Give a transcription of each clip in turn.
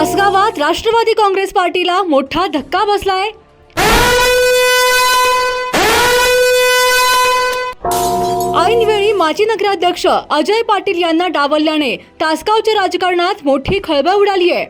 तासगावात राष्ट्रवादी काँग्रेस पार्टीला मोठा धक्का बसलाय. ऐनवेळी माजी नगराध्यक्ष अजय पाटील यांना डावलल्याने तासगावच्या राजकारणात मोठी खळबळ उडाली आहे.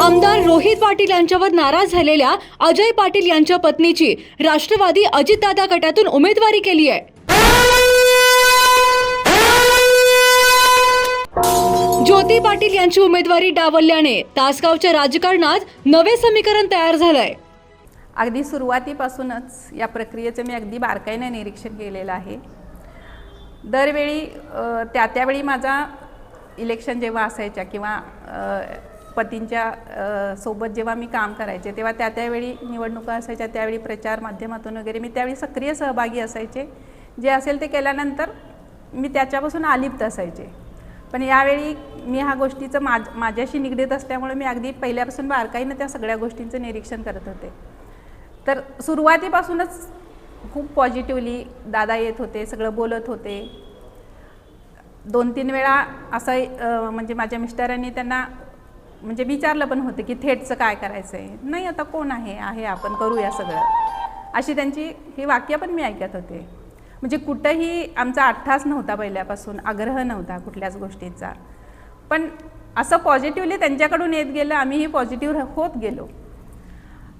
आमदार रोहित पाटील यांच्यावर नाराज झालेल्या अजय पाटील यांच्या पत्नीची राष्ट्रवादी अजितदादा गटातून उमेदवारी केली आहे. ज्योती पाटील यांची उमेदवारी डावलल्याने तासगावच्या राजकारणात नवे समीकरण तयार झालंय. अगदी सुरुवातीपासूनच या प्रक्रियेचं मी अगदी बारकाईने निरीक्षण केलेलं आहे. दरवेळी त्या त्यावेळी माझा इलेक्शन जेव्हा असायच्या किंवा पतींच्या सोबत जेव्हा मी काम करायचे तेव्हा त्या त्यावेळी निवडणुका असायच्या त्यावेळी प्रचार माध्यमातून वगैरे मी त्यावेळी सक्रिय सहभागी असायचे. जे असेल ते केल्यानंतर मी त्याच्यापासून आलिप्त असायचे. पण यावेळी मी ह्या गोष्टीचं माझ माझ्याशी निगडीत असल्यामुळे मी अगदी पहिल्यापासून बारकाईनं त्या सगळ्या गोष्टींचं निरीक्षण करत होते. तर सुरुवातीपासूनच खूप पॉझिटिव्हली दादा येत होते सगळं बोलत होते. दोन तीन वेळा असं म्हणजे माझ्या मिस्टरांनी त्यांना म्हणजे विचारलं पण होतं की थेटचं काय करायचं आहे नाही आता कोण आहे? आहे आपण करूया सगळं. अशी त्यांची ही वाक्य पण मी ऐकत होते. म्हणजे कुठंही आमचा अठ्ठास नव्हता पहिल्यापासून आग्रह नव्हता कुठल्याच गोष्टीचा. पण असं पॉझिटिव्हली त्यांच्याकडून येत गेलं आम्हीही पॉझिटिव्ह होत गेलो.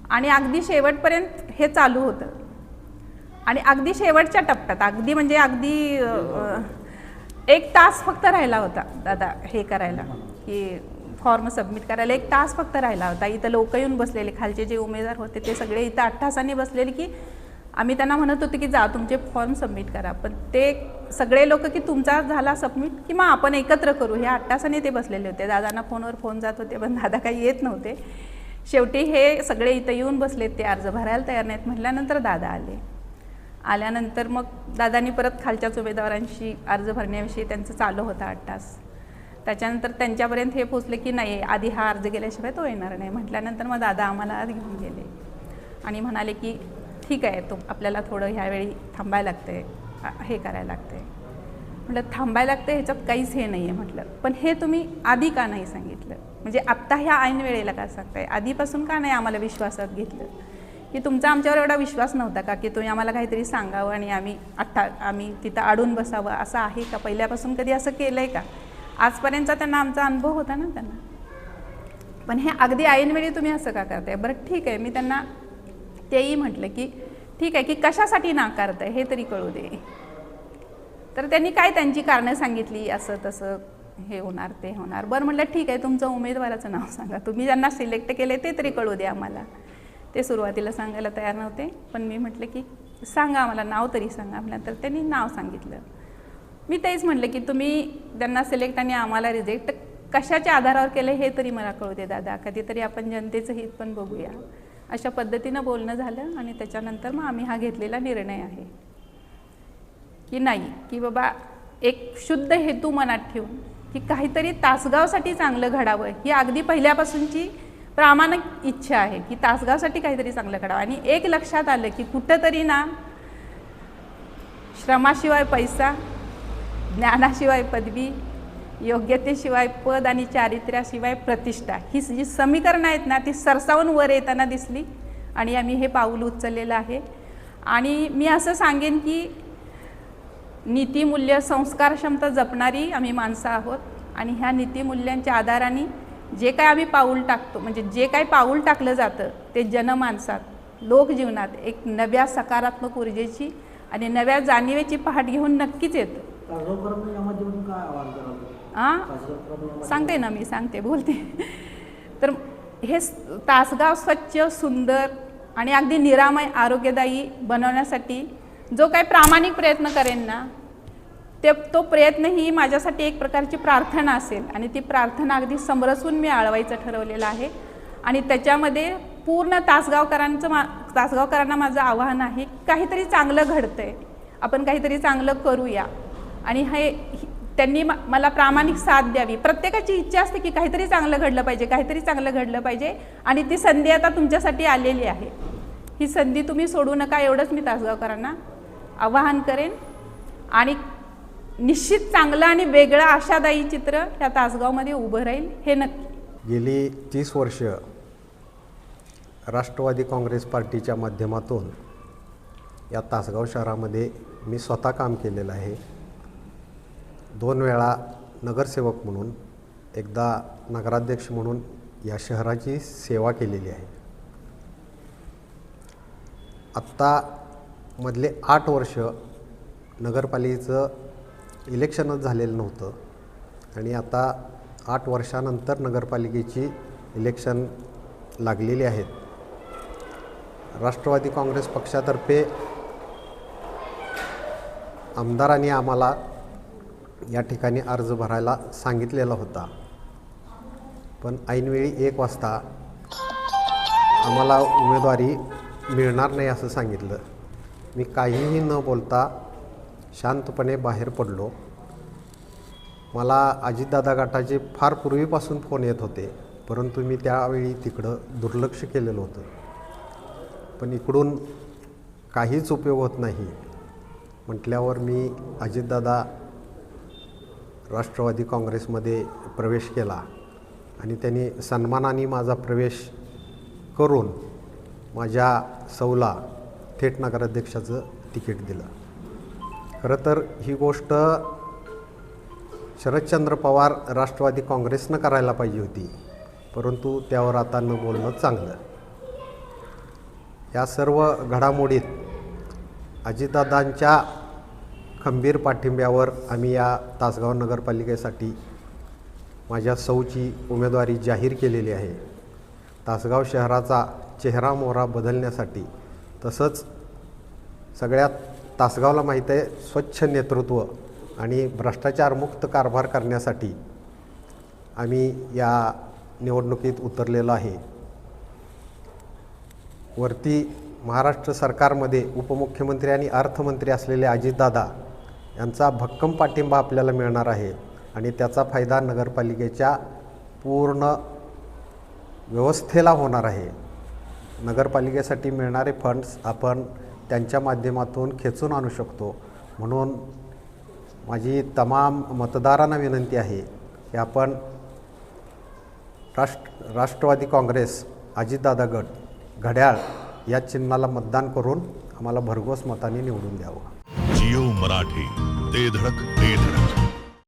आणि अगदी शेवटपर्यंत हे चालू होतं. आणि अगदी शेवटच्या टप्प्यात अगदी म्हणजे अगदी एक तास फक्त राहिला होता दादा हे करायला की फॉर्म सबमिट करायला एक तास फक्त राहिला होता. इथं लोक येऊन बसलेले खालचे जे उमेदवार होते ते सगळे इथं आठ तासांनी बसलेले की आम्ही त्यांना म्हणत होतो की जा तुमचे फॉर्म सबमिट करा. पण ते सगळे लोक की तुमचा झाला सबमिट की मग आपण एकत्र करू. ह्या आठ ते बसलेले होते. दादांना फोनवर फोन जात होते पण दादा काही येत नव्हते. शेवटी हे सगळे इथं येऊन बसलेत. ते अर्ज भरायला तयार नाहीत. म्हटल्यानंतर दादा आले. आल्यानंतर मग दादांनी परत खालच्याच उमेदवारांशी अर्ज भरण्याविषयी त्यांचं चालू होतं आठ तास त्याच्यानंतर त्यांच्यापर्यंत हे पोचले की नाही आधी हा अर्ज गेल्याशिवाय तो येणार नाही. म्हटल्यानंतर मग दादा आम्हाला आज घेऊन गेले. आणि म्हणाले की ठीक आहे तो आपल्याला थोडं ह्यावेळी थांबायला लागते हे करायला लागते म्हटलं थांबायला लागतं ह्याच्यात काहीच हे नाही आहे म्हटलं. पण हे तुम्ही आधी का नाही सांगितलं? म्हणजे आत्ता ह्या ऐन वेळेला का सांगताय? आधीपासून का नाही आम्हाला विश्वासात घेतलं? की तुमचा आमच्यावर एवढा विश्वास नव्हता का की तुम्ही आम्हाला काहीतरी सांगावं आणि आम्ही आत्ता आम्ही तिथं अडून बसावं? असं आहे का? पहिल्यापासून कधी असं केलं आहे का? आजपर्यंतचा त्यांना आमचा अनुभव होता ना त्यांना. पण हे अगदी ऐनवेळी तुम्ही असं का करताय? बरं ठीक आहे मी त्यांना तेही म्हटलं की ठीक आहे की कशासाठी नाकारताय हे तरी कळू दे. तर त्यांनी काय त्यांची कारणं सांगितली असं तसं हे होणार ते होणार. बरं म्हटलं ठीक आहे तुमचं उमेदवाराचं नाव सांगा. तुम्ही ज्यांना सिलेक्ट केले ते तरी कळू दे आम्हाला. ते सुरुवातीला सांगायला तयार नव्हते पण मी म्हटलं की सांगा आम्हाला नाव तरी सांगा. म्हटल्यानंतर त्यांनी नाव सांगितलं. मी तेच म्हटलं की तुम्ही त्यांना सिलेक्ट आणि आम्हाला रिजेक्ट कशाच्या आधारावर केलं हे तरी मला कळू दे दादा. कधीतरी आपण जनतेचं हित पण बघूया. अशा पद्धतीनं बोलणं झालं आणि त्याच्यानंतर मग आम्ही हा घेतलेला निर्णय आहे. की नाही की बाबा एक शुद्ध हेतू मनात ठेवून की काहीतरी तासगावसाठी चांगलं घडावं ही अगदी पहिल्यापासूनची प्रामाणिक इच्छा आहे की तासगावसाठी काहीतरी चांगलं घडावं. आणि एक लक्षात आलं की कुठंतरी ना श्रमाशिवाय पैसा ज्ञानाशिवाय पदवी योग्यतेशिवाय पद आणि चारित्र्याशिवाय प्रतिष्ठा. ही जी समीकरणं आहेत ना ती सरसावून वर येताना दिसली आणि आम्ही हे पाऊल उचललेलं आहे. आणि मी असं सांगेन की नीतीमूल्य संस्कार क्षमता जपणारी आम्ही माणसं आहोत आणि ह्या नीतीमूल्यांच्या आधाराने जे काय आम्ही पाऊल टाकतो म्हणजे जे काय पाऊल टाकलं जातं ते जनमानसात लोकजीवनात एक नव्या सकारात्मक ऊर्जेची आणि नव्या जाणीवेची पहाट घेऊन नक्कीच येतं. हां सांगते ना मी सांगते बोलते. तर हे तासगाव स्वच्छ सुंदर आणि अगदी निरामय आरोग्यदायी बनवण्यासाठी जो काही प्रामाणिक प्रयत्न करेन ना ते तो प्रयत्न ही माझ्यासाठी एक प्रकारची प्रार्थना असेल. आणि ती प्रार्थना अगदी समरसून मी आळवायचं ठरवलेलं आहे. आणि त्याच्यामध्ये पूर्ण तासगावकरांचं मा तासगावकरांना माझं आवाहन आहे काहीतरी चांगलं घडतं आहे आपण काहीतरी चांगलं करूया. आणि हे त्यांनी मला प्रामाणिक साथ द्यावी. प्रत्येकाची इच्छा असते की काहीतरी चांगलं घडलं पाहिजे काहीतरी चांगलं घडलं पाहिजे आणि ती संधी आता तुमच्यासाठी आलेली आहे. ही संधी तुम्ही सोडू नका एवढंच मी तासगावकरांना आवाहन करेन. आणि निश्चित चांगलं आणि वेगळं आशादायी चित्र ह्या तासगावमध्ये उभं राहील हे नक्की. गेली तीस वर्ष राष्ट्रवादी काँग्रेस पार्टीच्या माध्यमातून या तासगाव शहरामध्ये मी स्वतः काम केलेलं आहे. दोन वेळा नगरसेवक म्हणून एकदा नगराध्यक्ष म्हणून या शहराची सेवा केलेली आहे. आत्ता मधले आठ वर्ष नगरपालिकेचं इलेक्शनच झालेलं नव्हतं आणि आता आठ वर्षानंतर नगरपालिकेची इलेक्शन लागलेली आहेत. राष्ट्रवादी काँग्रेस पक्षातर्फे आमदारांनी आम्हाला या ठिकाणी अर्ज भरायला सांगितलेला होता. पण ऐनवेळी एक वाजता आम्हाला उमेदवारी मिळणार नाही असं सांगितलं. मी काहीही न बोलता शांतपणे बाहेर पडलो. मला अजितदादा गटाचे फार पूर्वीपासून फोन येत होते परंतु मी त्यावेळी तिकडं दुर्लक्ष केलेलं होतं. पण इकडून काहीच उपयोग होत नाही. म्हटल्यावर मी अजितदादा राष्ट्रवादी काँग्रेसमध्ये प्रवेश केला आणि त्यांनी सन्मानाने माझा प्रवेश करून माझ्या सौला थेट नगराध्यक्षाचं तिकीट दिलं. खरं तर ही गोष्ट शरदचंद्र पवार राष्ट्रवादी काँग्रेसनं करायला पाहिजे होती परंतु त्यावर आता न बोलणं चांगलं. या सर्व घडामोडीत अजितदादांच्या खंबीर पाठिंब्यावर आम्ही या तासगाव नगरपालिकेसाठी माझ्या सौची उमेदवारी जाहीर केलेली आहे. तासगाव शहराचा चेहरा मोहरा बदलण्यासाठी तसंच सगळ्यात तासगावला माहीत आहे स्वच्छ नेतृत्व आणि भ्रष्टाचारमुक्त कारभार करण्यासाठी आम्ही या निवडणुकीत उतरलेलो आहे. वरती महाराष्ट्र सरकारमध्ये उपमुख्यमंत्री आणि अर्थमंत्री असलेले अजितदादा यांचा भक्कम पाठिंबा आपल्याला मिळणार आहे आणि त्याचा फायदा नगरपालिकेच्या पूर्ण व्यवस्थेला होणार आहे. नगरपालिकेसाठी मिळणारे फंड्स आपण त्यांच्या माध्यमातून खेचून आणू शकतो. म्हणून माझी तमाम मतदारांना विनंती आहे की आपण राष्ट्र राष्ट्रवादी काँग्रेस अजितदादा गट घड्याळ या चिन्हाला मतदान करून आम्हाला भरघोस मताने निवडून द्यावं. मराठी. ते धडक ते धडक.